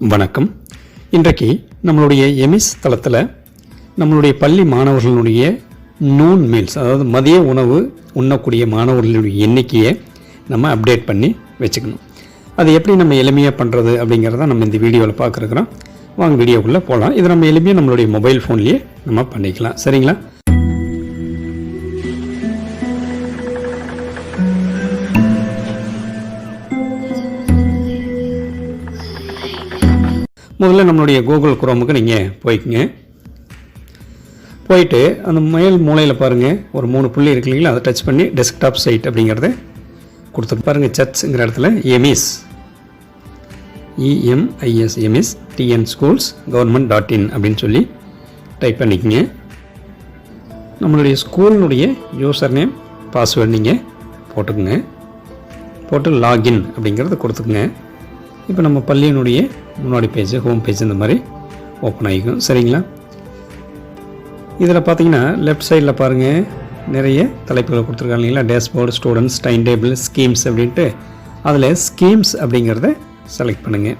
வணக்கம். இன்றைக்கு நம்மளுடைய எமிஸ் தளத்தில் நம்மளுடைய பள்ளி மாணவர்களுடைய நூன் மீல்ஸ் அதாவது மதிய உணவு உண்ணக்கூடிய மாணவர்களுடைய எண்ணிக்கையை நம்ம அப்டேட் பண்ணி வச்சுக்கணும். அது எப்படி நம்ம எளிமையாக பண்ணுறது அப்படிங்கிறத நம்ம இந்த வீடியோவில் பார்க்குறோம் வாங்க வீடியோக்குள்ளே போகலாம் இதை நம்ம எளிமையாக நம்மளுடைய மொபைல் ஃபோன்லேயே நம்ம பண்ணிக்கலாம். சரிங்களா? முதல்ல நம்மளுடைய கூகுள் குரோமுக்கு நீங்கள் போய்க்குங்க. போயிட்டு அந்த மேல் மூலையில் பாருங்கள் ஒரு மூணு புள்ளி இருக்கு இல்லைங்களா? அதை டச் பண்ணி டெஸ்க்டாப் சைட் அப்படிங்கிறத கொடுத்துட்டு பாருங்கள் சர்ச்ங்கிற இடத்துல EMIS EMIS EMIS TN schools government dot in அப்படின்னு சொல்லி டைப் பண்ணிக்கங்க. நம்மளுடைய ஸ்கூலினுடைய யூசர் நேம் பாஸ்வேர்டு நீங்கள் போட்டுக்குங்க. போட்டு லாகின் அப்படிங்கிறத கொடுத்துக்குங்க. இப்போ நம்ம பள்ளியினுடைய முன்னாடி பேஜ் ஹோம் பேஜ் இந்த மாதிரி ஓப்பன் ஆகிக்கும். சரிங்களா? இதில் பார்த்தீங்கன்னா லெஃப்ட் சைடில் பாருங்கள் நிறைய தலைப்புகள் கொடுத்துருக்காங்க இல்லைங்களா? Dashboard students time table schemes அப்படின்ட்டு. அதில் ஸ்கீம்ஸ் அப்படிங்கிறத செலக்ட் பண்ணுங்கள்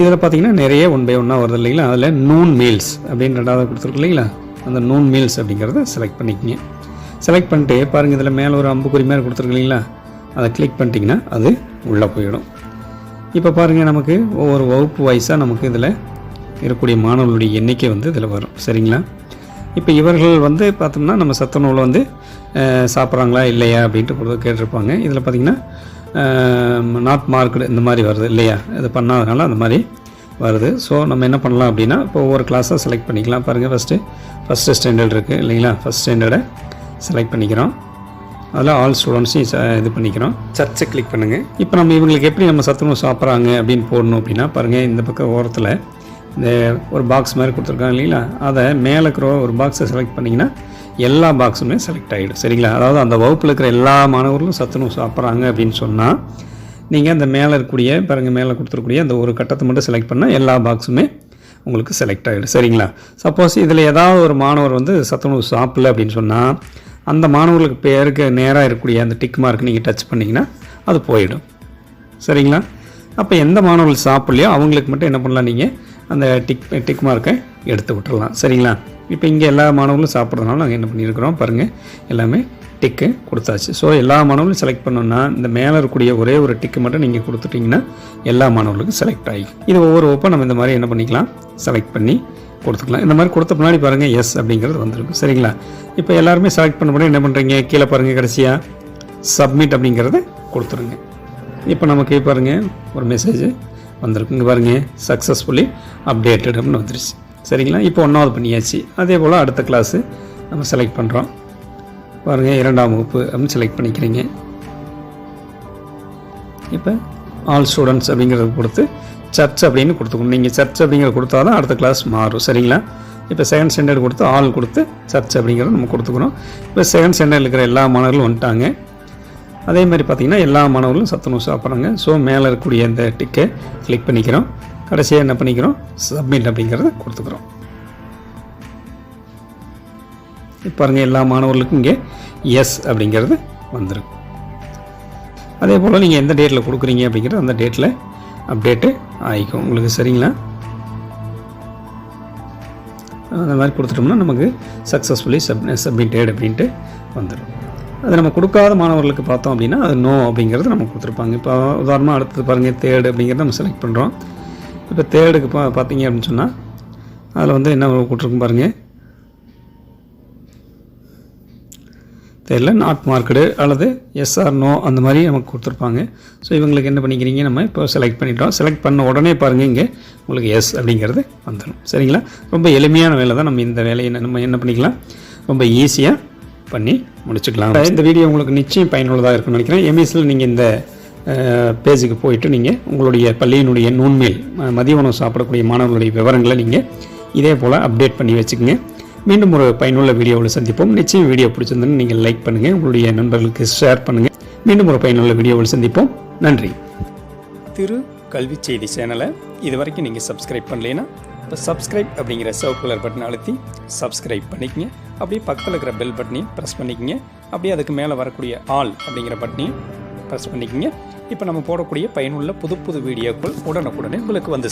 இதில் பார்த்தீங்கன்னா நிறைய ஒன் பை ஒன்னாக வருது இல்லைங்களா? அதில் நூன் மீல்ஸ் அப்படின்னு ரெண்டாவது கொடுத்துருக்கு இல்லைங்களா? அந்த நூன் மீல்ஸ் அப்படிங்கிறத செலக்ட் பண்ணிக்கங்க. செலக்ட் பண்ணிட்டு பாருங்கள் இதில் மேலே ஒரு அம்புக்குறி மாதிரி கொடுத்துருக்கு இல்லைங்களா? அதை கிளிக் பண்ணிட்டீங்கன்னா அது உள்ளே போயிடும். இப்போ பாருங்கள் நமக்கு ஒவ்வொரு வகுப்பு வைஸாக நமக்கு இதில் இருக்கக்கூடிய மாணவர்களுடைய எண்ணிக்கை வந்து இதில் வரும். சரிங்களா? இப்போ இவர்கள் வந்து பார்த்தோம்னா நம்ம சத்துணவில் வந்து சாப்பிட்றாங்களா இல்லையா அப்படின்ட்டு பொழுது கேட்டிருப்பாங்க. இதில் பார்த்திங்கன்னா நாட் மார்க்டு இந்த மாதிரி வருது இல்லையா? இது பண்ணாதனால அந்த மாதிரி வருது. ஸோ நம்ம என்ன பண்ணலாம் அப்படின்னா இப்போ ஒவ்வொரு கிளாஸாக செலக்ட் பண்ணிக்கலாம். பாருங்கள் ஃபஸ்ட்டு ஃபஸ்ட்டு ஸ்டாண்டர்ட் இருக்குது இல்லைங்களா? ஃபஸ்ட் ஸ்டாண்டர்டை செலக்ட் பண்ணிக்கிறோம். அதில் ஆல் ஸ்டூடெண்ட்ஸையும் ச- இது பண்ணிக்கிறோம். சர்ச்சை கிளிக் பண்ணுங்கள் இப்போ நம்ம இவங்களுக்கு எப்படி நம்ம சத்துணவு சாப்பிட்றாங்க அப்படின்னு போடணும் அப்படின்னா பாருங்கள் இந்த பக்கம் ஓரத்தில் இந்த ஒரு பாக்ஸ் மாதிரி கொடுத்துருக்காங்க இல்லைங்களா? அதை மேலே இருக்கிற ஒரு பாக்ஸை செலக்ட் பண்ணிங்கன்னா எல்லா பாக்ஸுமே செலக்ட் ஆகிடும். சரிங்களா? அதாவது அந்த வகுப்பில் இருக்கிற எல்லா மாணவர்களும் சத்துணவு சாப்பிட்றாங்க அப்படின்னு சொன்னால் நீங்கள் அந்த மேலே இருக்கக்கூடிய பாருங்கள் மேலே கொடுத்துருக்கூடிய அந்த ஒரு கட்டத்தை மட்டும் செலக்ட் பண்ணால் எல்லா பாக்ஸுமே உங்களுக்கு செலக்ட் ஆகிடும். சரிங்களா? சப்போஸ் இதில் ஏதாவது ஒரு மாணவர் வந்து சத்துணவு சாப்பிடல அப்படின்னு சொன்னால் அந்த மாணவர்களுக்கு பேருக்கு நேராக இருக்கக்கூடிய அந்த டிக் மார்க் நீங்கள் டச் பண்ணிங்கன்னா அது போயிடும். சரிங்களா? அப்போ எந்த மாணவர்கள் சாப்பிட்லையோ அவங்களுக்கு மட்டும் என்ன பண்ணலாம் நீங்கள் அந்த டிக் டிக் மார்க்கை எடுத்து விட்டுறலாம். சரிங்களா? இப்போ இங்கே எல்லா மாணவர்களும் சாப்பிட்றதுனால நாங்கள் என்ன பண்ணியிருக்கிறோம் பாருங்கள் எல்லாமே டிக்கு கொடுத்தாச்சு. ஸோ எல்லா மாணவர்களும் செலக்ட் பண்ணோன்னா இந்த மேலே இருக்கக்கூடிய ஒரே ஒரு டிக்கு மட்டும் நீங்கள் கொடுத்துட்டிங்கன்னா எல்லா மாணவர்களுக்கும் செலக்ட் ஆகி இது ஒவ்வொரு ஒப்போ நம்ம இந்த மாதிரி என்ன பண்ணிக்கலாம்? செலக்ட் பண்ணி கொடுத்துக்கலாம். இந்த மாதிரி கொடுத்த பின்னாடி பாருங்கள் எஸ் அப்படிங்கிறது வந்துருக்கும் சரிங்களா? இப்போ எல்லாருமே செலக்ட் பண்ண முன்னாடி என்ன பண்ணுறீங்க கீழே பாருங்கள் கடைசியாக சப்மிட் அப்படிங்கிறத கொடுத்துருங்க. இப்போ நமக்கு பாருங்கள் ஒரு மெசேஜ் வந்திருக்கு. இங்கே பாருங்கள் சக்ஸஸ்ஃபுல்லி அப்டேட்டட் அப்படின்னு வந்துருச்சு. சரிங்களா? இப்போ ஒன்றாவது பண்ணியாச்சு. அதே போல் அடுத்த கிளாஸு நம்ம செலக்ட் பண்ணுறோம் பாருங்கள் இரண்டாம் வகுப்பு அப்படின்னு செலக்ட் பண்ணிக்கிறீங்க. இப்போ ஆல் ஸ்டூடெண்ட்ஸ் அப்படிங்கிறத கொடுத்து சர்ச் அப்படின்னு கொடுத்துக்கணும். நீங்கள் சர்ச் அப்படிங்கிற கொடுத்தா தான் அடுத்த கிளாஸ் மாறும். சரிங்களா? இப்போ செகண்ட் ஸ்டாண்டர்ட் கொடுத்து ஆள் கொடுத்து சர்ச் அப்படிங்கிறத நம்ம கொடுத்துக்கிறோம் இப்போ செகண்ட் ஸ்டாண்டர்டில் இருக்கிற எல்லா மாணவர்களும் வந்துட்டாங்க. அதே மாதிரி பார்த்தீங்கன்னா எல்லா மாணவர்களும் சத்துணவு சாப்பிட்றாங்க. ஸோ மேலே இருக்கக்கூடிய இந்த டிக்கை கிளிக் பண்ணிக்கிறோம். கடைசியாக என்ன பண்ணிக்கிறோம்? சப்மிட் அப்படிங்கிறத கொடுத்துக்கிறோம். இப்போ பாருங்கள் எல்லா மாணவர்களுக்கும் இங்கே எஸ் அப்படிங்கிறது வந்துடும் அதே போல் நீங்கள் எந்த டேட்டில் கொடுக்குறீங்க அப்படிங்கிறது அந்த டேட்டில் அப்டேட்டு ஆகிக்கும். உங்களுக்கு சரிங்களா? அந்த மாதிரி கொடுத்துட்டோம்னா நமக்கு சக்ஸஸ்ஃபுல்லி சப் சப்மிட்டட் அப்படின்ட்டு வந்துடும் அது நம்ம கொடுக்காத மாணவர்களுக்கு பார்த்தோம் அப்படின்னா அது நோ அப்படிங்கிறது நம்ம கொடுத்துருப்பாங்க. இப்போ உதாரணமாக அடுத்தது பாருங்கள் தேர்டு அப்படிங்கிறத நம்ம செலக்ட் பண்ணுறோம் இப்போ தேர்டுக்கு பா பார்த்தீங்க அப்படின்னு சொன்னால் அதில் வந்து என்ன கொடுத்துருக்கும் பாருங்கள் தெரியல நாட் மார்க்கடு அல்லது எஸ்ஆர் நோ அந்த மாதிரி நமக்கு கொடுத்துருப்பாங்க. ஸோ இவங்களுக்கு என்ன பண்ணிக்கிறீங்க நம்ம இப்போ செலக்ட் பண்ணிட்டோம். செலக்ட் பண்ண உடனே பாருங்கள் இங்கே உங்களுக்கு எஸ் அப்படிங்கிறது வந்துடும் சரிங்களா? ரொம்ப எளிமையான வேலை தான். நம்ம இந்த வேலையை நம்ம என்ன பண்ணிக்கலாம்? ரொம்ப ஈஸியாக பண்ணி முடிச்சுக்கலாம். இந்த வீடியோ உங்களுக்கு நிச்சயம் பயனுள்ளதாக இருக்கும்னு நினைக்கிறேன். எம்எஸ்ல நீங்கள் இந்த பேஜுக்கு போயிட்டு நீங்கள் உங்களுடைய பள்ளியினுடைய நூன்மேல் மதிய உணவு சாப்பிடக்கூடிய மாணவர்களுடைய விவரங்களை நீங்கள் இதே போல் அப்டேட் பண்ணி வச்சுக்கோங்க. மீண்டும் ஒரு பயனுள்ள வீடியோவில் சந்திப்போம். நிச்சயம் வீடியோ பிடிச்சிருந்ததுன்னு நீங்கள் லைக் பண்ணுங்கள் உங்களுடைய நண்பர்களுக்கு ஷேர் பண்ணுங்கள் மீண்டும் ஒரு பயனுள்ள வீடியோவில் சந்திப்போம். நன்றி. திரு கல்வி செய்தி சேனலை இது வரைக்கும் நீங்கள் சப்ஸ்கிரைப் பண்ணலைன்னா இப்போ சப்ஸ்கிரைப் அப்படிங்கிற சிவப்பு கலர் பட்டனை அழுத்தி சப்ஸ்கிரைப் பண்ணிக்கங்க. அப்படியே பக்கத்தில் இருக்கிற பெல் பட்டனையும் ப்ரெஸ் பண்ணிக்கங்க. அப்படியே அதுக்கு மேலே வரக்கூடிய ஆல் அப்படிங்கிற பட்டனையும் ப்ரெஸ் பண்ணிக்கங்க. இப்போ நம்ம போடக்கூடிய பயனுள்ள புது புது வீடியோக்கள் உடனுக்குடனே உங்களுக்கு வந்து